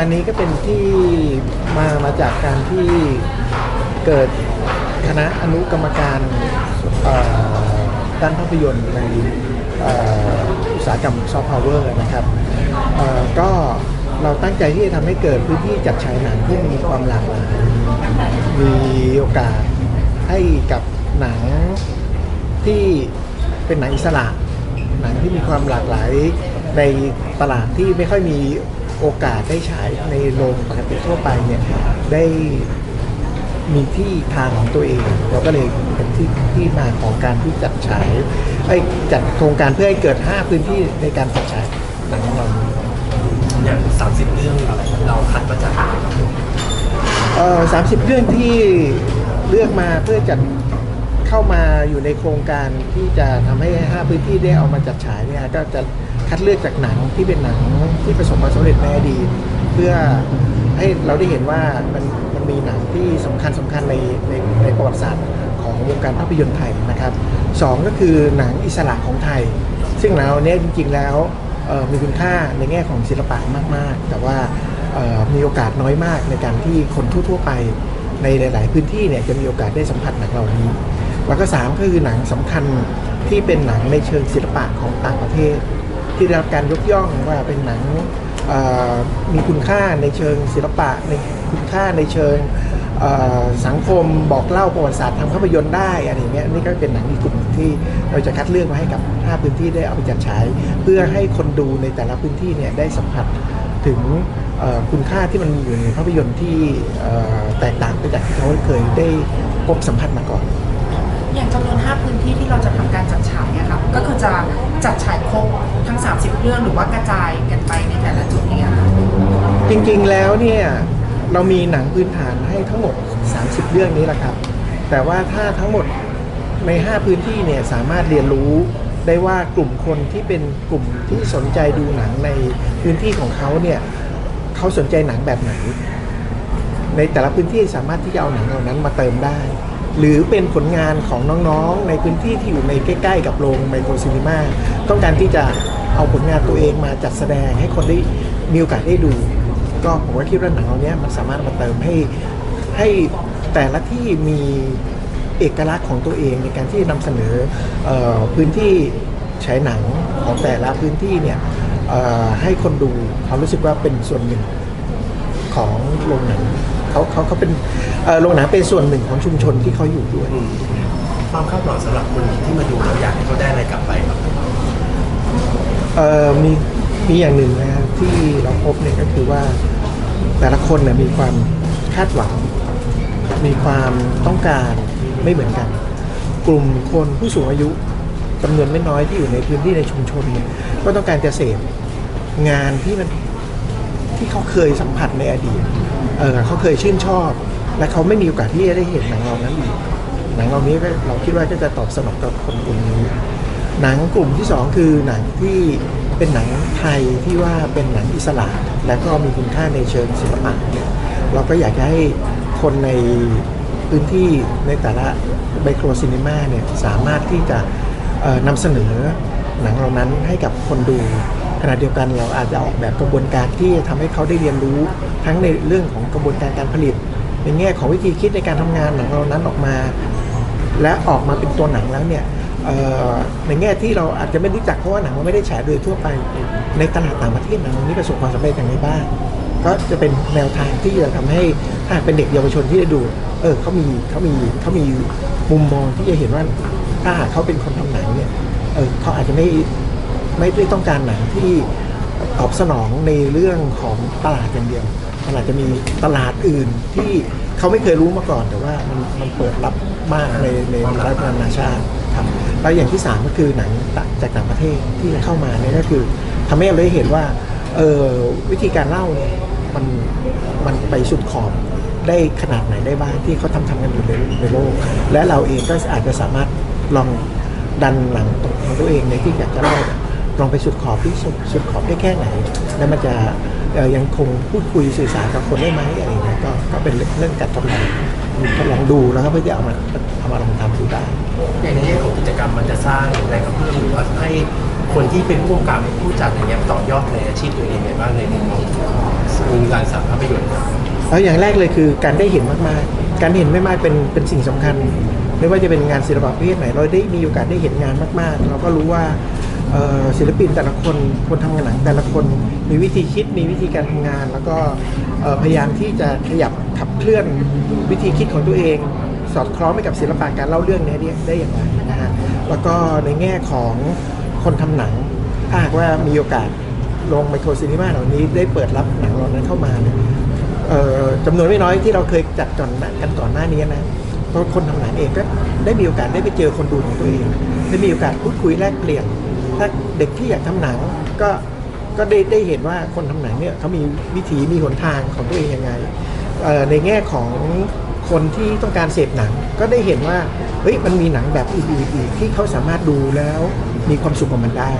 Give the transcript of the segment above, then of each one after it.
อ่อโครงการนี้ก็เป็นที่มามาจากการที่เกิดคณะอนุกรรมการเอ่อด้านภาพยนตร์ในเอ่ออุตสาหกรรมซอฟต์พาวเวอร์นะครับเอ่อก็เราตั้งใจที่จะทำให้เกิดพื้นที่จัดฉายหนังที่มีความหลากหลาย มีโอกาสให้กับหนังที่เป็นหนังอิสระ หนังที่มีความหลากหลายในตลาดที่ไม่ค่อยมี โอกาสได้ฉายในโรงปกติทั่วไปเนี่ยได้มีที่ทางของตัวเอง เราก็เลยเป็นที่ที่มาของการที่จัดฉายไอ้ยจัดโครงการเพื่อให้เกิด 5 พื้นที่ในการจัดฉายหนังของเราอย่าง30 เรื่องเราคัดมาจากไหนครับเอ่อ30เรื่องที่เลือกมาเพื่อจัดเข้ามาอยู่ในโครงการที่จะทำให้ 5 พื้นที่ได้เอามาจัดฉายเนี่ยก็จะ คัดเลือกจากหนังที่เป็นหนังที่ประสบความสำเร็จในอดีตเพื่อให้เราได้เห็นว่ามันมันมีหนังที่สำคัญสำคัญในในในประวัติศาสตร์ของวงการภาพยนตร์ไทยนะครับสองก็คือหนังอิสระของไทย ซึ่งเราเนี่ยจริง ๆ แล้วมีคุณค่าในแง่ของศิลปะมาก ๆ แต่ว่ามีโอกาสน้อยมากในการที่คนทั่ว ๆ ไปในหลาย ๆ พื้นที่เนี่ยจะมีโอกาสได้สัมผัสหนังเหล่านี้ แล้วก็สามก็คือหนังสำคัญที่เป็นหนังในเชิงศิลปะของต่างประเทศ ที่ได้รับการยกย่องว่าเป็นหนังมีคุณค่าในเชิงศิลปะในคุณค่าในเชิงสังคมบอกเล่าประวัติศาสตร์ทางภาพยนตร์ได้อะไรเงี้ยนี่ก็เป็นหนังอีกกลุ่มที่เราจะคัดเลือกมาให้กับ5พื้นที่ได้เอาไปจัดฉาย เพื่อให้คนดูในแต่ละพื้นที่เนี่ยได้สัมผัสถึงคุณค่าที่มันอยู่ในภาพยนตร์ที่แตกต่างไปจากที่เขาเคยได้พบสัมผัสมาก่อน อย่างจำนวน 5 พื้นที่ที่เราจะทำการจัดฉายอะค่ะก็คือจะจัดฉายครบทั้ง 30 เรื่องหรือว่ากระจายกันไปในแต่ละจุดเนี่ยค่ะจริงๆแล้วเนี่ยเรามีหนังพื้นฐานให้ทั้งหมด 30 เรื่องนี้แหละครับ แต่ว่าถ้าทั้งหมดใน 5 พื้นที่เนี่ยสามารถเรียนรู้ได้ว่ากลุ่มคนที่เป็นกลุ่มที่สนใจดูหนังในพื้นที่ของเขาเนี่ยเขาสนใจหนังแบบไหน ในแต่ละพื้นที่สามารถที่จะเอาหนังเหล่านั้นมาเติมได้ หรือเป็นผลงานของน้องๆ ในพื้นที่ที่อยู่ในใกล้ ๆ กับโรงไมโครซีนีมาต้องการที่จะเอาผลงานตัวเองมาจัดแสดงให้คนได้มีโอกาสได้ดู ก็ผมก็คิดว่าหนังเหล่านี้มันสามารถมาเติมให้ให้แต่ละที่มีเอกลักษณ์ของตัวเองในการที่นำเสนออพื้นที่ฉายหนังของแต่ละพื้นที่เนี่ยให้คนดูเขารู้สึกว่าเป็นส่วนหนึ่งของโรงหนัง เขาเขาเขาเป็นเอ่อโรงหนังเป็นส่วนหนึ่งของชุมชนที่เขาอยู่ด้วยอืมความคาดหวังสำหรับคนที่มาดูแล้วอยากให้เขาได้อะไรกลับไปครับเอ่อมีมีอย่างหนึ่งนะครับที่เราพบเนี่ยก็คือว่าแต่ละคนเนี่ยมีความคาดหวัง มีความต้องการไม่เหมือนกัน กลุ่มคนผู้สูงอายุจำนวนไม่น้อยที่อยู่ในพื้นที่ในชุมชนเนี่ยก็ต้องการจะเสพงานที่มันที่เขาเคยสัมผัสในอดีต เออเขาเคยชื่นชอบ และเขาไม่มีโอกาสที่จะได้เห็นหนังเรานั้นอีกหนังเรานี้เราคิดว่าก็จะตอบสนองกับคนกลุ่มนี้หนังกลุ่มที่สองคือหนังที่เป็นหนังไทยที่ว่าเป็นหนังอิสระ และก็มีคุณค่าในเชิงศิลปะเนี่ยเราก็อยากจะให้คนในพื้นที่ในแต่ละไมโครซีนีมาเนี่ยสามารถที่จะนำเสนอหนังเหล่านั้นให้กับคนดู ขณะเดียวกันเราอาจจะออกแบบกระบวนการที่จะทำให้เขาได้เรียนรู้ทั้งในเรื่องของกระบวนการการผลิต ในแง่ของวิธีคิดในการทำงานหนังเหล่านั้นออกมา และออกมาเป็นตัวหนังแล้วเนี่ยในแง่ที่เราอาจจะไม่รู้จักเพราะว่าหนังมันไม่ได้ฉายโดยทั่วไปในตลาดต่างประเทศหนังนี้ประสบความสำเร็จอย่างไรบ้างก็จะเป็นแนวทางที่จะทำให้ถ้าเป็นเด็กเยาวชนที่ได้ดู เออเขามีเขามีเขามีมุมมองที่จะเห็นว่าถ้าหากเขาเป็นคนทำหนังเนี่ยเออเขาอาจจะไม่ ไม่ได้ต้องการหนังที่ตอบสนองในเรื่องของตลาดอย่างเดียวมันอาจจะมีตลาดอื่นที่เขาไม่เคยรู้มาก่อน แต่ว่ามันมันเปิดรับมากในในระดับนานาชาติครับแล้วอย่างที่สามก็คือหนังจากต่างประเทศที่เข้ามาเนี่ยก็คือทำให้เราได้เห็นว่าเออวิธีการเล่าเนี่ยมันมันไปสุดขอบได้ขนาดไหนได้บ้างที่เขาทำทำกันอยู่ในในโลก และเราเองก็อาจจะสามารถลองดันหลังของตัวเองในที่อยากจะเล่า ลองไปสุดขอบที่สุดสุดขอบได้แค่ไหน แล้วมันจะเอ่อยังคงพูดคุยสื่อสารกับคนได้ไหมอะไรอย่างเงี้ยก็ก็เป็นเรื่องการทดลองทดลองดูแล้วก็เพื่อจะเอามาเอามาลองทำดูได้อย่างในแง่ของกิจกรรมมันจะสร้างแรงกระเพื่อมหรือว่าให้คนที่เป็นผู้กำกับผู้จัดอะไรเงี้ยต่อยอดในอาชีพตัวเองไงบ้างในมุมมองวงการสารภาพยนตร์เอาอย่างแรกเลยคือการได้เห็นมากๆ การเห็นไม่มากเป็นเป็นสิ่งสำคัญ ไม่ว่าจะเป็นงานศิลปะประเภทไหน เราได้มีโอกาสได้เห็นงานมากๆ เราก็รู้ว่าเอ่อ ศิลปินแต่ละคนคนทำงานหนังแต่ละคนมีวิธีคิดมีวิธีการทำงาน แล้วก็พยายามที่จะขยับขับเคลื่อนวิธีคิดของตัวเอง สอดคล้องไปกับศิลปะการเล่าเรื่องนี้ได้อย่างไรนะฮะแล้วก็ในแง่ของคนทำหนังถ้าหากว่ามีโอกาสลงไมโครซีนีมาเหล่านี้ได้เปิดรับหนังเหล่านั้นเข้ามาเนี่ยจำนวนไม่น้อยที่เราเคยจัดก่อนกันก่อนหน้านี้นะเพราะคนทำหนังเองก็ได้มีโอกาสได้ไปเจอคนดูของตัวเองได้มีโอกาสพูดคุยแลกเปลี่ยน ถ้าเด็กที่อยากทำหนังก็ก็ได้ได้เห็นว่าคนทำหนังเนี่ยเขามีวิถีมีหนทางของตัวเองยังไงเอ่อในแง่ของคนที่ต้องการเสพหนังก็ได้เห็นว่าเฮ้ยมันมีหนังแบบอื่นๆอีกที่เขาสามารถดูแล้วมีความสุขกับมันได้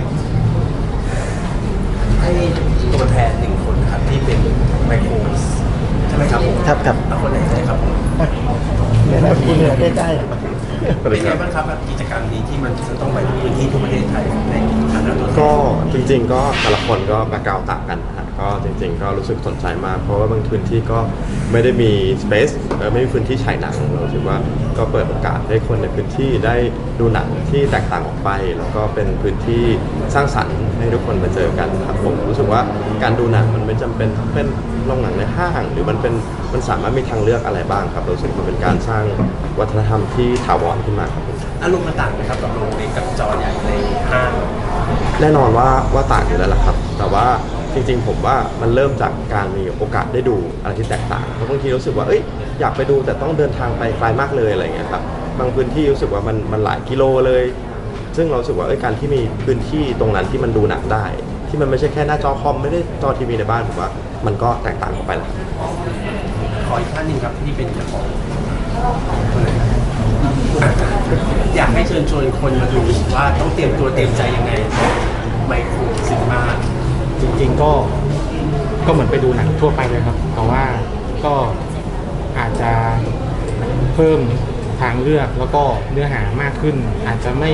ให้ตัวแทนหนึ่งคนครับที่เป็นไมโครใช่ไหมครับผมครับครับเอาคนไหนได้ครับผมอะเนี่ยนะคุณเนี่ยใกล้ๆอะ เป็นไงบ้างครับกิจกรรมนี้ที่มันจะต้องไปพื้นที่ทั่วประเทศไทยในฐานะตัวแทนก็จริง ๆ ก็แต่ละคนก็แบ็กกราวต่างกันนะก็จริง ๆ ก็รู้สึกสนใจมาก เพราะว่าบางพื้นที่ก็ไม่ได้มีสเปซไม่มีพื้นที่ฉายหนังเราคิดว่าก็เปิดโอกาสให้คนในพื้นที่ได้ดูหนังที่แตกต่างออกไป แล้วก็เป็นพื้นที่สร้างสรรค์ ให้ทุกคนมาเจอกันครับผมรู้สึกว่าการดูหนังมันไม่จำเป็นต้องเป็นโรงหนังในห้างหรือมันเป็นมันสามารถมีทางเลือกอะไรบ้างครับเรารู้สึกมันเป็นการสร้างวัฒนธรรมที่ถาวรขึ้นมาครับผมอารมณ์มันต่างไหมครับกับโรงเล็กกับจอใหญ่ในห้างแน่นอนว่าว่าต่างอยู่แล้วล่ะครับ แต่ว่าจริงๆ ผมว่ามันเริ่มจากการมีโอกาสได้ดูอะไรที่แตกต่างเพราะบางทีรู้สึกว่าเอ้ยอยากไปดูแต่ต้องเดินทางไปไกลมากเลยอะไรอย่างเงี้ยครับบางพื้นที่รู้สึกว่ามันมันหลายกิโลเลย ซึ่งเรารู้สึกว่าเอ้ยการที่มีพื้นที่ตรงนั้นที่มันดูหนังได้ ที่มันไม่ใช่แค่หน้าจอคอมไม่ได้จอทีวีในบ้านผมว่า มันก็แตกต่างออกไปละขออีกท่านหนึ่งครับที่เป็นเจ้าของคนไหนครับอยากให้เชิญชวนคนมาดูว่าต้องเตรียมตัวเตรียมใจยังไงไมโครซินมาจริง ๆ ก็ก็เหมือนไปดูหนังทั่วไปเลยครับ แต่ว่าก็อาจจะเพิ่มทางเลือกแล้วก็เนื้อหามากขึ้น อาจจะไม่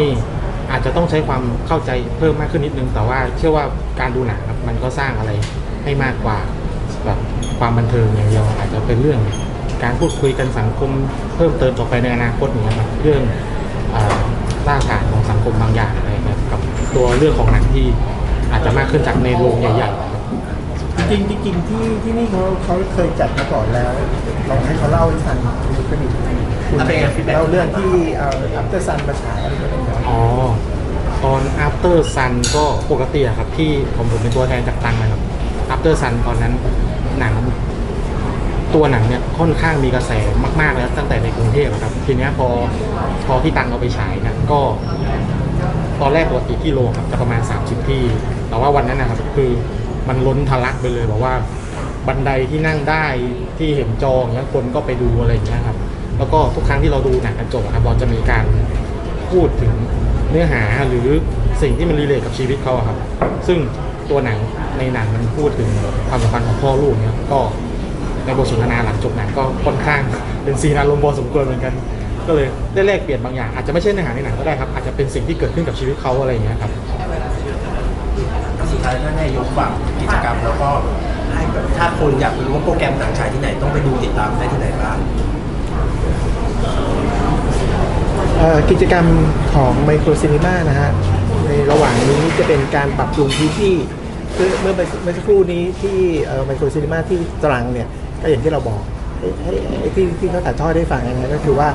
อาจจะต้องใช้ความเข้าใจเพิ่มมากขึ้นนิดนึง แต่ว่าเชื่อว่าการดูหนังครับมันก็สร้างอะไรให้มากกว่าแบบความบันเทิงอย่างเดียวอาจจะเป็นเรื่องการพูดคุยกันสังคมเพิ่มเติมต่อไปในอนาคตอย่างเงี้ยครับเรื่องอ่ารากฐานของสังคมบางอย่างอะไรครับกับตัวเรื่องของหนังที่อาจจะมากขึ้นจากในโรงใหญ่ๆจริงจริงที่ที่นี่เขาเขาเคยจัดมาก่อนแล้วลองให้เขาเล่าให้ฟังก็ดี คุณอะเป็นไง feedback เล่าเรื่องที่เอาอัปเตอร์ซันมาฉายอะไรก็ได้ครับอ๋อตอน after sun ก็ปกติอะครับที่ผมผมเป็นตัวแทนจากตังนะครับ after sun ตอนนั้นหนัง ตัวหนังเนี่ยค่อนข้างมีกระแสมาก ๆ แล้วตั้งแต่ในกรุงเทพอะครับ ทีเนี้ยพอพอที่ตังเอาไปฉายเนี่ยก็ ตอนแรกปกติที่โรงครับจะประมาณ 30 ที่ แต่ว่าวันนั้นนะครับคือมันล้นทะลักไปเลยบอกว่าบันไดที่นั่งได้ที่เห็นจองเนี้ยคนก็ไปดูอะไรอย่างเงี้ยครับ แล้วก็ทุกครั้งที่เราดูหนังกันจบครับเราจะมีการพูดถึงเนื้อหาหรือสิ่งที่มันรีเลทกับชีวิตเขาครับ ซึ่งตัวหนังในหนังมันพูดถึงความสัมพันธ์ของพ่อลูกเนี่ยก็ในบทสนทนาหลังจบหนังก็ค่อนข้างเป็นซีนอารมณ์พอสมควรเหมือนกัน ก็เลยได้แลกเปลี่ยนบางอย่างอาจจะไม่ใช่เนื้อหาในหนังก็ได้ครับอาจจะเป็นสิ่งที่เกิดขึ้นกับชีวิตเขาอะไรอย่างเงี้ยครับสุดท้ายท่านนายกฝากกิจกรรมแล้วก็ถ้าคนอยากรู้ว่าโปรแกรมหนังฉายที่ไหนต้องไปดูติดตามได้ที่ไหนบ้าง เอ่อกิจกรรมของไมโครซีนีมานะฮะในระหว่างนี้จะเป็นการปรับปรุงพื้นที่คือเมื่อเมื่อสักครู่นี้ที่ไมโครซีนีมาที่ตรังเนี่ยก็อย่างที่เราบอกให้ให้ให้ที่ที่เขาถ่ายทอดได้ฟังนะก็คือว่า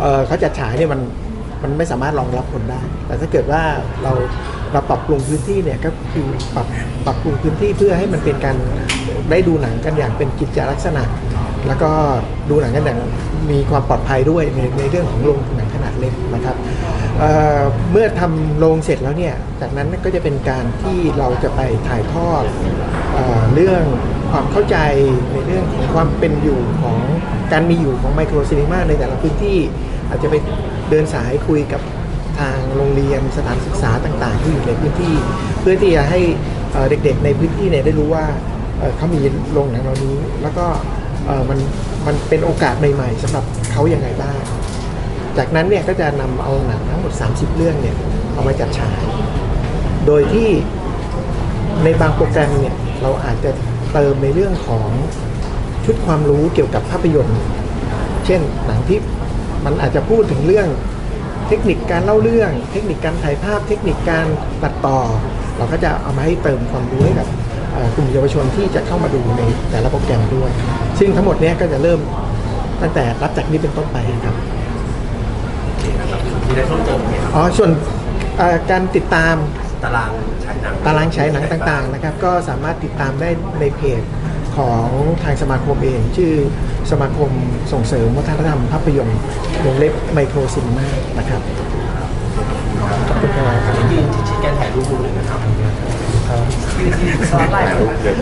เอ่อเขาจัดฉายเนี่ยมันมันไม่สามารถรองรับคนได้ แต่ถ้าเกิดว่าเราเราปรับปรุงพื้นที่เนี่ยก็คือปรับปรับปรุงพื้นที่เพื่อให้มันเป็นการได้ดูหนังกันอย่างเป็นกิจลักษณะ แล้วก็ดูหนังกันอย่างมีความปลอดภัยด้วยในในเรื่องของโรงหนั เอ่อเมื่อทำโรงเสร็จแล้วเนี่ย จากนั้นก็จะเป็นการที่เราจะไปถ่ายทอดเออเรื่องความเข้าใจในเรื่องของความเป็นอยู่ของการมีอยู่ของไมโครซีนีมาในแต่ละพื้นที่ อาจจะไปเดินสายคุยกับทางโรงเรียนสถานศึกษาต่างๆ ที่อยู่ในพื้นที่ เพื่อที่จะให้เอ่อเด็กๆในพื้นที่เนี่ยได้รู้ว่าเอ่อเขามีโรงหนังเหล่านี้ แล้วก็เอ่อมันมันเป็นโอกาสใหม่ ๆสำหรับเขาอย่างไรบ้าง จากนั้นเนี่ยก็จะนำเอาหนังทั้งหมด 30 เรื่องเนี่ยเอามาจัดฉาย โดยที่ในบางโปรแกรมเนี่ยเราอาจจะเติมในเรื่องของชุดความรู้เกี่ยวกับภาพยนตร์ เช่นหนังที่มันอาจจะพูดถึงเรื่องเทคนิคการเล่าเรื่อง เทคนิคการถ่ายภาพ เทคนิคการตัดต่อ เราก็จะเอามาให้เติมความรู้ให้กับกลุ่มเยาวชนที่จะเข้ามาดูในแต่ละโปรแกรมด้วย ซึ่งทั้งหมดนี้ก็จะเริ่มตั้งแต่รับจากนี้เป็นต้นไปครับ โอเคนะครับ มีอะไรเพิ่มเติมไหมครับอ๋อส่วนเอ่อการติดตามตารางฉายหนัง ตารางฉายหนังต่างๆนะครับ ก็สามารถติดตามได้ในเพจของทางสมาคมเอง ชื่อสมาคมส่งเสริมวัฒนธรรมภาพยนตร์วงเล็บไมโครซินมานะครับขอบคุณครับยืนที่การถ่ายรูปมุมหนึ่งนะครับซ้อนไหล่เดี๋ยว